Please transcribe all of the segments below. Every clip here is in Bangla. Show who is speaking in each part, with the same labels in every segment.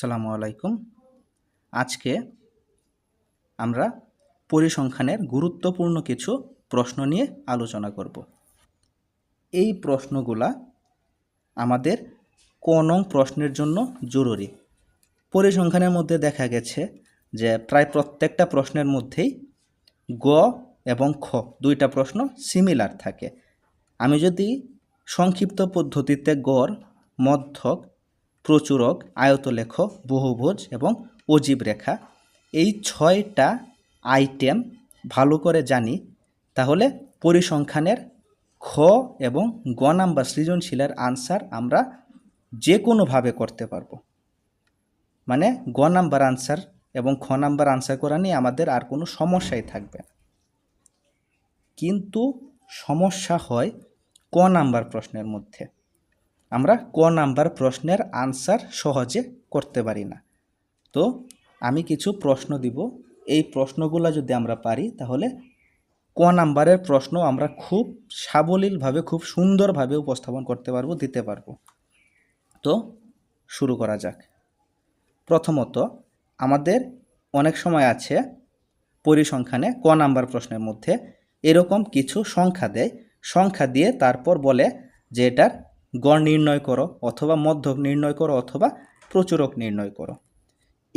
Speaker 1: সালামু আলাইকুম আজকে আমরা পরিসংখ্যানের গুরুত্বপূর্ণ কিছু প্রশ্ন নিয়ে আলোচনা করব এই প্রশ্নগুলা আমাদের কোন প্রশ্নের জন্য জরুরি পরিসংখ্যানের মধ্যে দেখা গেছে যে প্রায় প্রত্যেকটা প্রশ্নের মধ্যেই গ এবং খ দুইটা প্রশ্ন সিমিলার থাকে আমি যদি সংক্ষিপ্ত পদ্ধতিতে গড় মধ্যক প্রচুরক আয়তলেখ বহুভোজ এবং অজীব রেখা এই ছয়টা আইটেম ভালো করে জানি তাহলে পরিসংখ্যানের খ এবং গ নাম্বার সৃজনশীলের আনসার আমরা যে কোনোভাবে করতে পারবো মানে গ নাম্বার আনসার এবং খ নাম্বার আনসার করা নিয়ে আমাদের আর কোনো সমস্যাই থাকবে না কিন্তু সমস্যা হয় ক নাম্বার প্রশ্নের মধ্যে আমরা ক নাম্বার প্রশ্নের আনসার সহজে করতে পারি না তো আমি কিছু প্রশ্ন দিব এই প্রশ্নগুলো যদি আমরা পারি তাহলে ক নাম্বারের প্রশ্ন আমরা খুব সাবলীলভাবে খুব সুন্দরভাবে উপস্থাপন করতে পারবো দিতে পারবো তো শুরু করা যাক প্রথমত আমাদের অনেক সময় আছে পরিসংখ্যানে ক নাম্বার প্রশ্নের মধ্যে এরকম কিছু সংখ্যা দেয় সংখ্যা দিয়ে তারপর বলে যে এটার গড় নির্ণয় করো অথবা মধ্যক নির্ণয় করো অথবা প্রচুরক নির্ণয় করো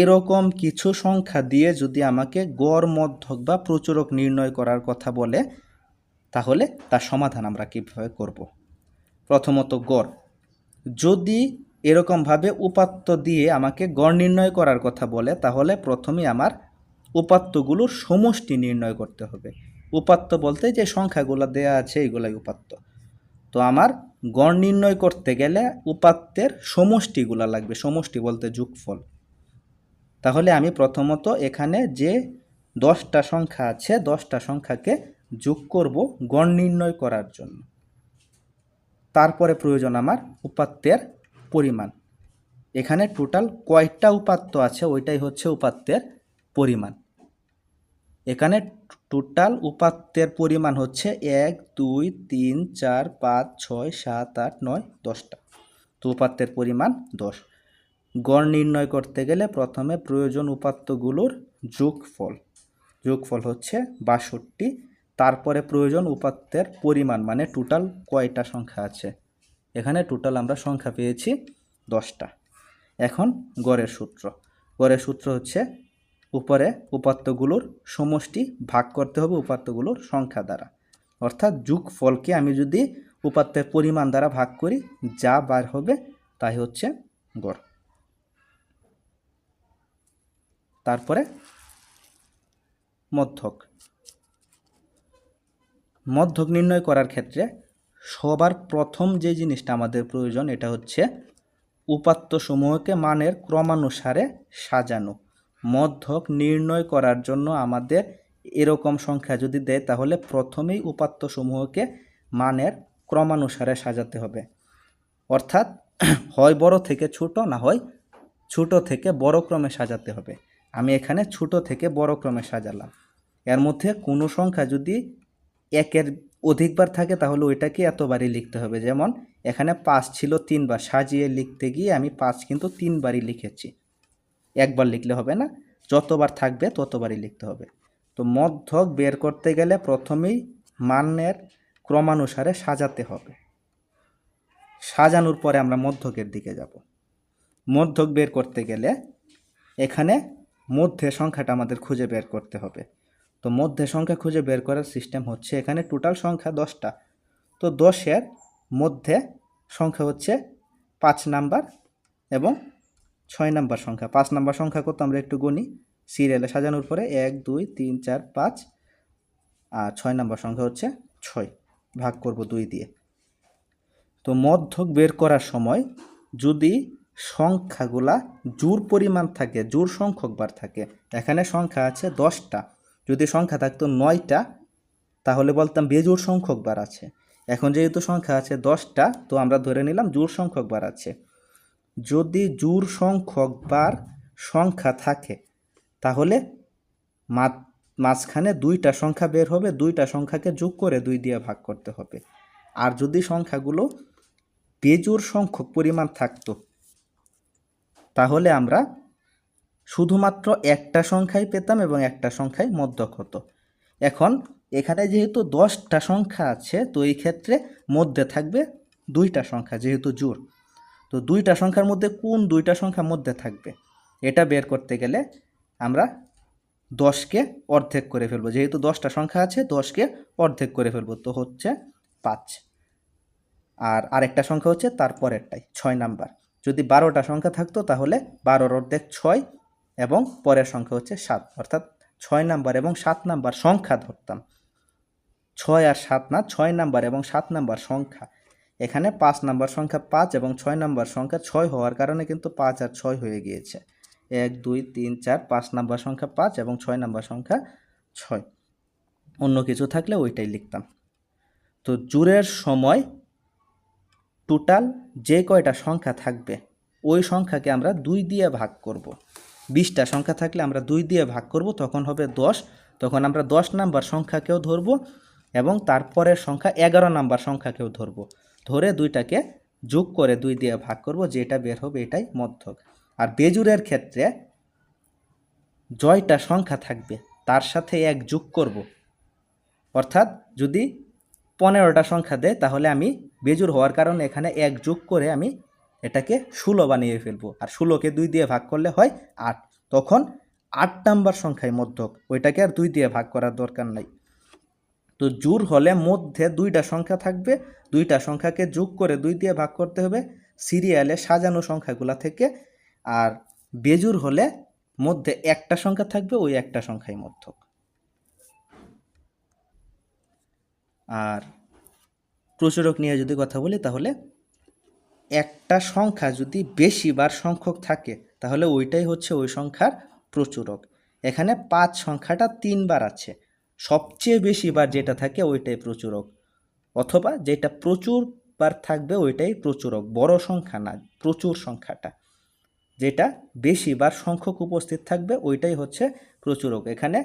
Speaker 1: এরকম কিছু সংখ্যা দিয়ে যদি আমাকে গড় মধ্যক বা প্রচুরক নির্ণয় করার কথা বলে তাহলে তার সমাধান আমরা কীভাবে করব। প্রথমত গড় যদি এরকমভাবে উপাত্ত দিয়ে আমাকে গড় নির্ণয় করার কথা বলে তাহলে প্রথমে আমার উপাত্তগুলোর সমষ্টি নির্ণয় করতে হবে উপাত্ত বলতে যে সংখ্যাগুলো দেয়া আছে এইগুলাই উপাত্ত তো আমার গড় নির্ণয় করতে গেলে উপাত্তের সমষ্টিগুলা লাগবে সমষ্টি বলতে যোগফল তাহলে আমি প্রথমত এখানে যে দশটা সংখ্যা আছে দশটা সংখ্যাকে যোগ করব গণ নির্ণয় করার জন্য তারপরে প্রয়োজন আমার উপাত্তের পরিমাণ এখানে টোটাল কয়টা উপাত্ত আছে ওইটাই হচ্ছে উপাত্তের পরিমাণ এখানে টোটাল উপাত্তের পরিমাণ হচ্ছে এক দুই তিন চার পাঁচ ছয় সাত আট নয় দশটা তো উপাত্তের পরিমাণ দশ গড় নির্ণয় করতে গেলে প্রথমে প্রয়োজন উপাত্তগুলোর যোগফল যোগফল হচ্ছে বাষট্টি তারপরে প্রয়োজন উপাত্তের পরিমাণ মানে টোটাল কয়টা সংখ্যা আছে এখানে টোটাল আমরা সংখ্যা পেয়েছি দশটা এখন গড়ের সূত্র গড়ের সূত্র হচ্ছে উপরে উপাত্তগুলোর সমষ্টি ভাগ করতে হবে উপাত্তগুলোর সংখ্যা দ্বারা অর্থাৎ যুগ ফলকে আমি যদি উপাত্তের পরিমাণ দ্বারা ভাগ করি যা বার হবে তাই হচ্ছে গড় তারপরে মধ্যক মধ্যক নির্ণয় করার ক্ষেত্রে সবার প্রথম যে জিনিসটা আমাদের প্রয়োজন এটা হচ্ছে উপাত্তসমূহকে মানের ক্রমানুসারে সাজানো মধ্যক নির্ণয় করার জন্য আমাদের এরকম সংখ্যা যদি দেয় তাহলে প্রথমেই উপাত্তসমূহকে মানের ক্রমানুসারে সাজাতে হবে অর্থাৎ হয় বড় থেকে ছোট না হয় ছোট থেকে বড় ক্রমে সাজাতে হবে আমি এখানে ছোট থেকে বড় ক্রমে সাজালাম এর মধ্যে কোনো সংখ্যা যদি একের অধিকবার থাকে তাহলে ওইটাকে এতবারই লিখতে হবে যেমন এখানে পাঁচ ছিল তিনবার সাজিয়ে লিখতে গিয়ে আমি পাঁচ কিন্তু তিনবারই লিখেছি একবার লিখলে হবে না যতবার থাকবে ততবারই লিখতে হবে তো মধ্যক বের করতে গেলে প্রথমেই মান্যের ক্রমানুসারে সাজাতে হবে সাজানোর পরে আমরা মধ্যকের দিকে যাব মধ্যক বের করতে গেলে এখানে মধ্যে সংখ্যাটা আমাদের খুঁজে বের করতে হবে তো মধ্যে সংখ্যা খুঁজে বের করার সিস্টেম হচ্ছে এখানে টোটাল সংখ্যা দশটা তো দশের মধ্যে সংখ্যা হচ্ছে পাঁচ নাম্বার এবং ছয় নাম্বার সংখ্যা পাঁচ নাম্বার সংখ্যা কত আমরা একটু গণি সিরিয়ালে সাজানোর পরে এক দুই তিন চার পাঁচ আর ছয় নাম্বার সংখ্যা হচ্ছে ছয় ভাগ করব দুই দিয়ে তো মধ্যক বের করার সময় যদি সংখ্যাগুলা জোর পরিমাণ থাকে জোর বার থাকে এখানে সংখ্যা আছে দশটা যদি সংখ্যা থাকতো নয়টা তাহলে বলতাম বেজোর বার আছে এখন যেহেতু সংখ্যা আছে দশটা তো আমরা ধরে নিলাম জোর বার আছে যদি জোর সংখ্যক বার সংখ্যা থাকে তাহলে মাঝখানে দুইটা সংখ্যা বের হবে দুইটা সংখ্যাকে যোগ করে দুই দিয়ে ভাগ করতে হবে আর যদি সংখ্যাগুলো বেজোর সংখ্যক পরিমাণ থাকতো তাহলে আমরা শুধুমাত্র একটা সংখ্যাই পেতাম এবং একটা সংখ্যাই মধ্যক হতো এখন এখানে যেহেতু দশটা সংখ্যা আছে তো এই ক্ষেত্রে মধ্যে থাকবে দুইটা সংখ্যা যেহেতু জোর তো দুইটা সংখ্যার মধ্যে কোন দুইটা সংখ্যার মধ্যে থাকবে এটা বের করতে গেলে আমরা দশকে অর্ধেক করে ফেলবো যেহেতু দশটা সংখ্যা আছে দশকে অর্ধেক করে ফেলবো তো হচ্ছে পাঁচ আর আরেকটা সংখ্যা হচ্ছে তারপরেরটাই ছয় নাম্বার যদি বারোটা সংখ্যা থাকতো তাহলে বারোর অর্ধেক ছয় এবং পরের সংখ্যা হচ্ছে সাত অর্থাৎ ছয় নাম্বার এবং সাত নাম্বার সংখ্যা ধরতাম ছয় আর সাত না ছয় নাম্বার এবং সাত নাম্বার সংখ্যা এখানে পাঁচ নাম্বার সংখ্যা পাঁচ এবং ছয় নাম্বার সংখ্যা ছয় হওয়ার কারণে কিন্তু পাঁচ আর ছয় হয়ে গিয়েছে এক দুই তিন চার পাঁচ নাম্বার সংখ্যা পাঁচ এবং ছয় নাম্বার সংখ্যা ছয় অন্য কিছু থাকলে ওইটাই লিখতাম তো জুরের সময় টোটাল যে কয়টা সংখ্যা থাকবে ওই সংখ্যাকে আমরা দুই দিয়ে ভাগ করব। বিশটা সংখ্যা থাকলে আমরা দুই দিয়ে ভাগ করব তখন হবে দশ তখন আমরা দশ নাম্বার সংখ্যাকেও ধরব এবং তারপরের সংখ্যা এগারো নাম্বার সংখ্যাকেও ধরব ধরে দুইটাকে যোগ করে দুই দিয়ে ভাগ করব যেটা বের হবে এটাই মধ্যক আর বেজুরের ক্ষেত্রে জয়টা সংখ্যা থাকবে তার সাথে এক যোগ করব অর্থাৎ যদি পনেরোটা সংখ্যা দেয় তাহলে আমি বেজুর হওয়ার কারণে এখানে এক যোগ করে আমি এটাকে ষোলো বানিয়ে ফেলবো আর ষোলোকে দুই দিয়ে ভাগ করলে হয় আট তখন আট নাম্বার সংখ্যায় মধ্যক ওইটাকে আর দুই দিয়ে ভাগ করার দরকার নাই তো জোর হলে মধ্যে দুইটা সংখ্যা থাকবে দুইটা সংখ্যাকে যোগ করে দুই দিয়ে ভাগ করতে হবে সিরিয়ালে সাজানো সংখ্যাগুলা থেকে আর বেজুর হলে মধ্যে একটা সংখ্যা থাকবে ওই একটা সংখ্যাই মধ্যক আর প্রচুরক নিয়ে যদি কথা বলি তাহলে একটা সংখ্যা যদি বেশি বার সংখ্যক থাকে তাহলে ওইটাই হচ্ছে ওই সংখ্যার প্রচুরক এখানে পাঁচ সংখ্যাটা তিনবার আছে সবচেয়ে বেশি বার যেটা থাকে ওইটাই প্রচুরক অথবা যেটা প্রচুর বার থাকবে ওইটাই প্রচুরক বড় সংখ্যা না প্রচুর সংখ্যাটা যেটা বেশি বার সংখ্যক উপস্থিত থাকবে ওইটাই হচ্ছে প্রচুরক এখানে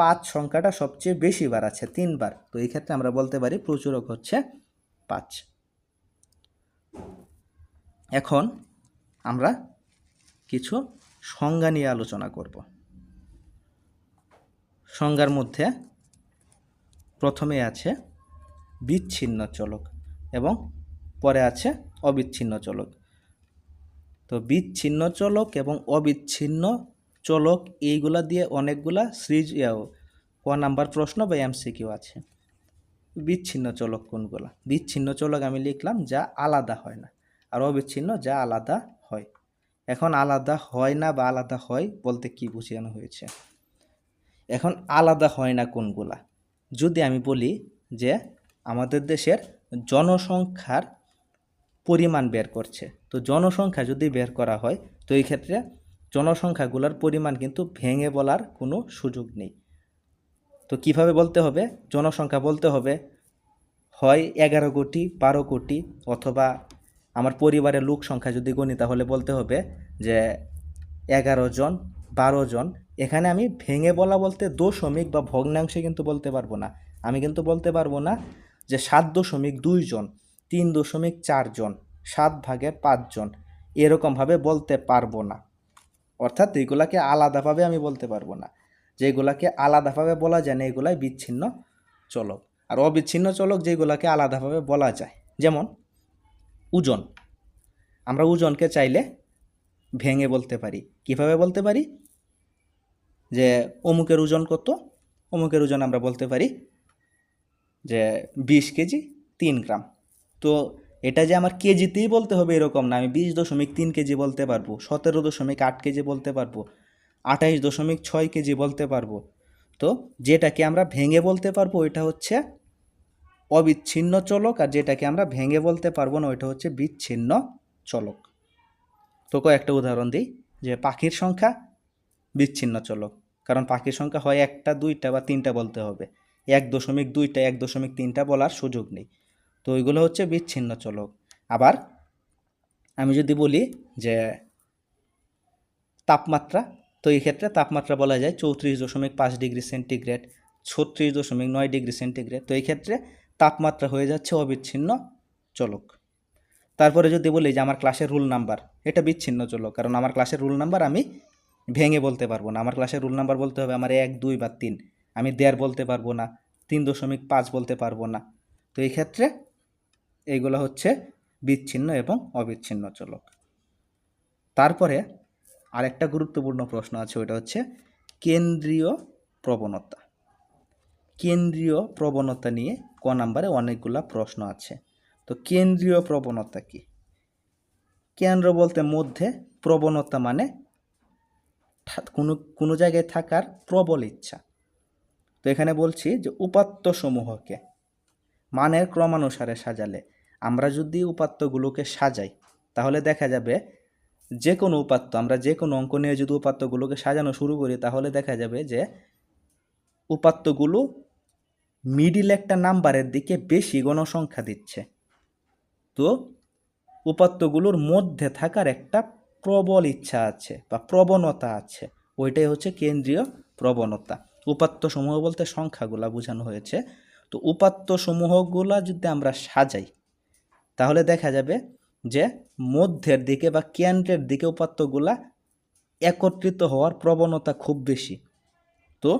Speaker 1: পাঁচ সংখ্যাটা সবচেয়ে বেশি বার আছে তিনবার তো এই ক্ষেত্রে আমরা বলতে পারি প্রচুরক হচ্ছে পাঁচ এখন আমরা কিছু সংজ্ঞা নিয়ে আলোচনা করব সংজ্ঞার মধ্যে প্রথমে আছে বিচ্ছিন্ন চলক এবং পরে আছে অবিচ্ছিন্ন চলক তো বিচ্ছিন্ন চলক এবং অবিচ্ছিন্ন চলক এইগুলা দিয়ে অনেকগুলা সিরিজ ক নাম্বার প্রশ্ন বা এমসিকিউ আছে বিচ্ছিন্ন চলক কোনগুলা বিচ্ছিন্ন চলক আমি লিখলাম যা আলাদা হয় না আর অবিচ্ছিন্ন যা আলাদা হয় এখন আলাদা হয় না বা আলাদা হয় বলতে কি বোঝানো হয়েছে এখন আলাদা হয় না কোনগুলা যদি আমি বলি যে আমাদের দেশের জনসংখ্যার পরিমাণ বের করছে তো জনসংখ্যা যদি বের করা হয় তো এই ক্ষেত্রে জনসংখ্যাগুলোর পরিমাণ কিন্তু ভেঙে বলার কোনো সুযোগ নেই তো কিভাবে বলতে হবে জনসংখ্যা বলতে হবে হয় এগারো কোটি বারো কোটি অথবা আমার পরিবারের লোক সংখ্যা যদি গণি তাহলে বলতে হবে যে এগারো জন বারো জন এখানে আমি ভেঙে বলা বলতে দশমিক বা ভগ্নাংশে কিন্তু বলতে পারবো না আমি কিন্তু বলতে পারবো না যে সাত দশমিক দুইজন তিন দশমিক চারজন সাত ভাগের পাঁচজন এরকমভাবে বলতে পারবো না অর্থাৎ এইগুলাকে আলাদাভাবে আমি বলতে পারবো না যেগুলাকে আলাদাভাবে বলা যায় না এগুলাই বিচ্ছিন্ন চলক আর অবিচ্ছিন্ন চলক যেগুলাকে আলাদাভাবে বলা যায় যেমন ওজন আমরা ওজনকে চাইলে ভেঙে বলতে পারি কিভাবে বলতে পারি যে অমুকের ওজন কত অমুকের ওজন আমরা বলতে পারি যে বিশ কেজি তিন গ্রাম তো এটা যে আমার কেজিতেই বলতে হবে এরকম না আমি বিশ দশমিক তিন কেজি বলতে পারবো সতেরো দশমিক আট কেজি বলতে পারবো আঠাইশ দশমিক ছয় কেজি বলতে পারবো তো যেটাকে আমরা ভেঙে বলতে পারবো ওইটা হচ্ছে অবিচ্ছিন্ন চলক আর যেটাকে আমরা ভেঙে বলতে পারবো না ওইটা হচ্ছে বিচ্ছিন্ন চলক তো কয়েকটা উদাহরণ দিই যে পাখির সংখ্যা বিচ্ছিন্ন চলক কারণ পাখির সংখ্যা হয় একটা দুইটা বা তিনটা বলতে হবে এক দশমিক দুইটা এক দশমিক তিনটা বলার সুযোগ নেই তো ওইগুলো হচ্ছে বিচ্ছিন্ন চলক আবার আমি যদি বলি যে তাপমাত্রা তো এই ক্ষেত্রে তাপমাত্রা বলা যায় চৌত্রিশ দশমিক পাঁচ ডিগ্রি সেন্টিগ্রেড ছত্রিশ দশমিক নয় ডিগ্রি সেন্টিগ্রেড তো এই ক্ষেত্রে তাপমাত্রা হয়ে যাচ্ছে অবিচ্ছিন্ন চলক তারপরে যদি বলি যে আমার ক্লাসের রুল নাম্বার এটা বিচ্ছিন্ন চলক কারণ আমার ক্লাসের রুল নাম্বার আমি ভেঙে বলতে পারবো না আমার ক্লাসের রুল নাম্বার বলতে হবে আমার এক দুই বা তিন আমি দেড় বলতে পারবো না তিন দশমিক পাঁচ বলতে পারবো না তো এই ক্ষেত্রে এইগুলো হচ্ছে বিচ্ছিন্ন এবং অবিচ্ছিন্ন চলক তারপরে আরেকটা গুরুত্বপূর্ণ প্রশ্ন আছে ওইটা হচ্ছে কেন্দ্রীয় প্রবণতা কেন্দ্রীয় প্রবণতা নিয়ে ক নাম্বারে অনেকগুলা প্রশ্ন আছে তো কেন্দ্রীয় প্রবণতা কি কেন্দ্র বলতে মধ্যে প্রবণতা মানে কোনো কোনো জায়গায় থাকার প্রবল ইচ্ছা তো এখানে বলছি যে উপাত্ত সমূহকে মানের ক্রমানুসারে সাজালে আমরা যদি উপাত্তগুলোকে সাজাই তাহলে দেখা যাবে যে কোনো উপাত্ত আমরা যে কোনো অঙ্ক নিয়ে যদি উপাত্তগুলোকে সাজানো শুরু করি তাহলে দেখা যাবে যে উপাত্তগুলো মিডিল একটা নাম্বারের দিকে বেশি গণসংখ্যা দিচ্ছে তো উপাত্তগুলোর মধ্যে থাকার একটা প্রবল ইচ্ছা আছে বা প্রবণতা আছে ওইটাই হচ্ছে কেন্দ্রীয় প্রবণতা উপাত্ত সমূহ বলতে সংখ্যাগুলা বোঝানো হয়েছে তো উপাত্ত সমূহগুলো যদি আমরা সাজাই তাহলে দেখা যাবে যে মধ্যের দিকে বা কেন্দ্রের দিকে উপাত্তগুলা একত্রিত হওয়ার প্রবণতা খুব বেশি তো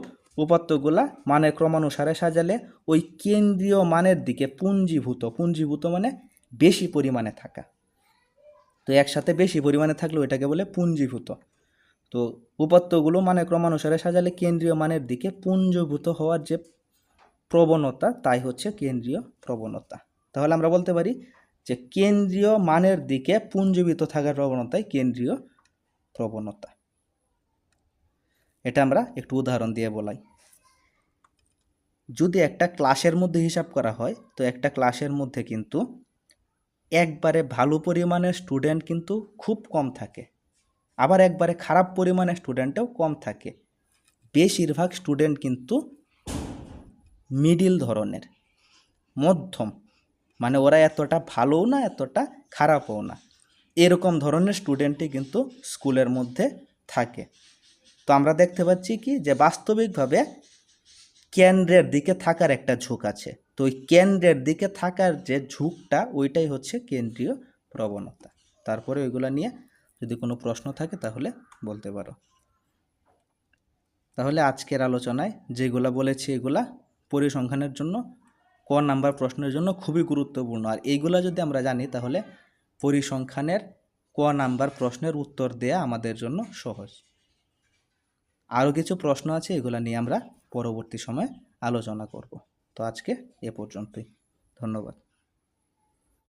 Speaker 1: উপাত্তগুলা মানের ক্রমানুসারে সাজালে ওই কেন্দ্রীয় মানের দিকে পুঞ্জীভূত পুঞ্জীভূত মানে বেশি পরিমাণে থাকা তো একসাথে বেশি পরিমাণে থাকলেও এটাকে বলে পুঞ্জীভূত তো উপাত্তগুলো মানে ক্রমানুসারে সাজালে কেন্দ্রীয় মানের দিকে পুঞ্জভূত হওয়ার যে প্রবণতা তাই হচ্ছে কেন্দ্রীয় প্রবণতা তাহলে আমরা বলতে পারি যে কেন্দ্রীয় মানের দিকে পুঞ্জীভূত থাকার প্রবণতাই কেন্দ্রীয় প্রবণতা এটা আমরা একটু উদাহরণ দিয়ে বলাই যদি একটা ক্লাসের মধ্যে হিসাব করা হয় তো একটা ক্লাসের মধ্যে কিন্তু একবারে ভালো পরিমাণে স্টুডেন্ট কিন্তু খুব কম থাকে আবার একবারে খারাপ পরিমাণে স্টুডেন্টও কম থাকে বেশিরভাগ স্টুডেন্ট কিন্তু মিডিল ধরনের মধ্যম মানে ওরা এতটা ভালোও না এতটা খারাপও না এরকম ধরনের স্টুডেন্টই কিন্তু স্কুলের মধ্যে থাকে তো আমরা দেখতে পাচ্ছি কি যে বাস্তবিকভাবে কেন্দ্রের দিকে থাকার একটা ঝোঁক আছে তো ওই কেন্দ্রের দিকে থাকার যে ঝুঁকটা ওইটাই হচ্ছে কেন্দ্রীয় প্রবণতা তারপরে ওইগুলো নিয়ে যদি কোনো প্রশ্ন থাকে তাহলে বলতে পারো তাহলে আজকের আলোচনায় যেগুলা বলেছি এগুলা পরিসংখ্যানের জন্য ক নাম্বার প্রশ্নের জন্য খুবই গুরুত্বপূর্ণ আর এইগুলা যদি আমরা জানি তাহলে পরিসংখ্যানের ক নাম্বার প্রশ্নের উত্তর দেয়া আমাদের জন্য সহজ আরও কিছু প্রশ্ন আছে এগুলো নিয়ে আমরা পরবর্তী সময়ে আলোচনা করবো তো আজকে এ পর্যন্তই ধন্যবাদ